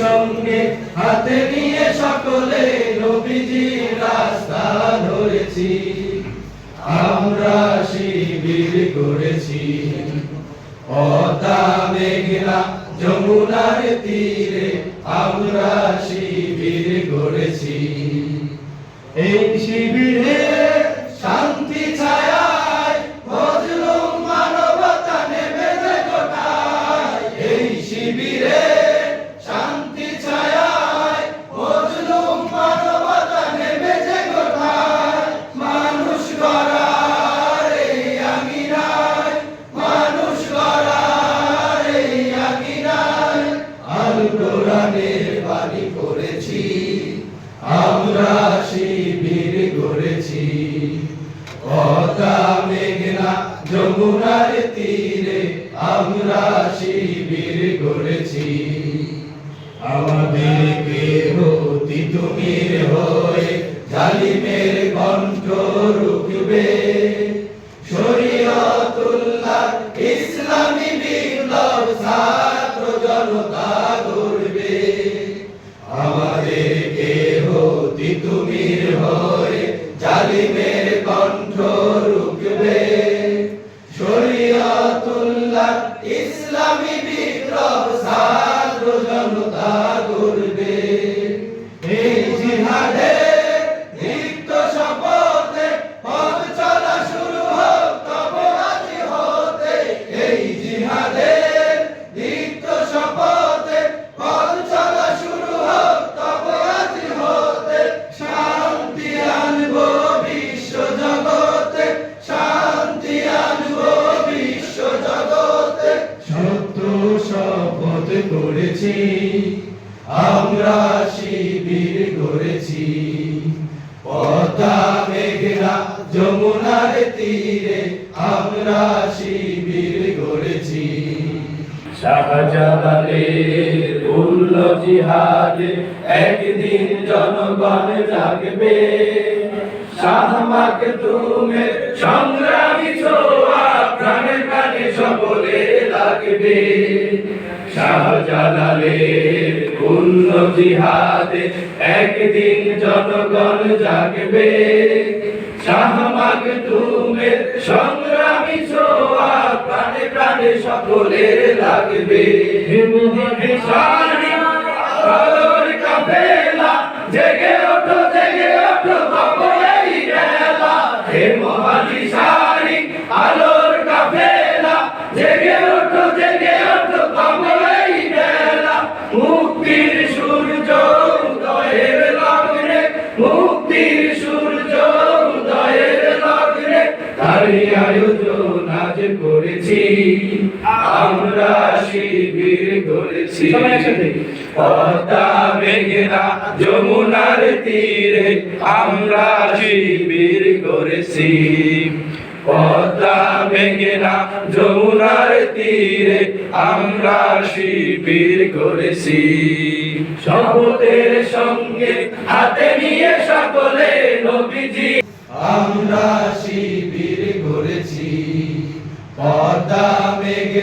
সঙ্গে হাতে নিয়ে সকলে রাস্তা ধরেছি। আমরা শিবির করেছি। পদ্মা মেঘনা যমুনার তীরে আমরা শিবির গড়েছি এই শিবিরে কোরআনের বাণী করেছি আমরা শিবির করেছি। কথা মেঘনা যমুনার তীরে আমরা শিবির গড়েছি তুমির হয়ে জালিমের শিবির একদিন জনগণ জাগবে। শাহমাকে তুমি সংগ্রামী ছোয়া প্রাণে প্রাণে সকলে লাগবে। শাহজালালের উল্ল জিহাদে একদিন জনগণ জাগবে। শাহমাক সংগ্রামী সোয়া প্রাণে প্রাণে সকলের লাগবে। জেগে ওঠো জেগে ওঠো এই বেলা হে যমুনার তীরে আমরা শিবির করেছি পদ্মা মেঘনা যমুনার তীরে আমরা শিবির করেছি শপথের সঙ্গে হাতে নিয়ে সকলে নবীজি, আমরা শিবির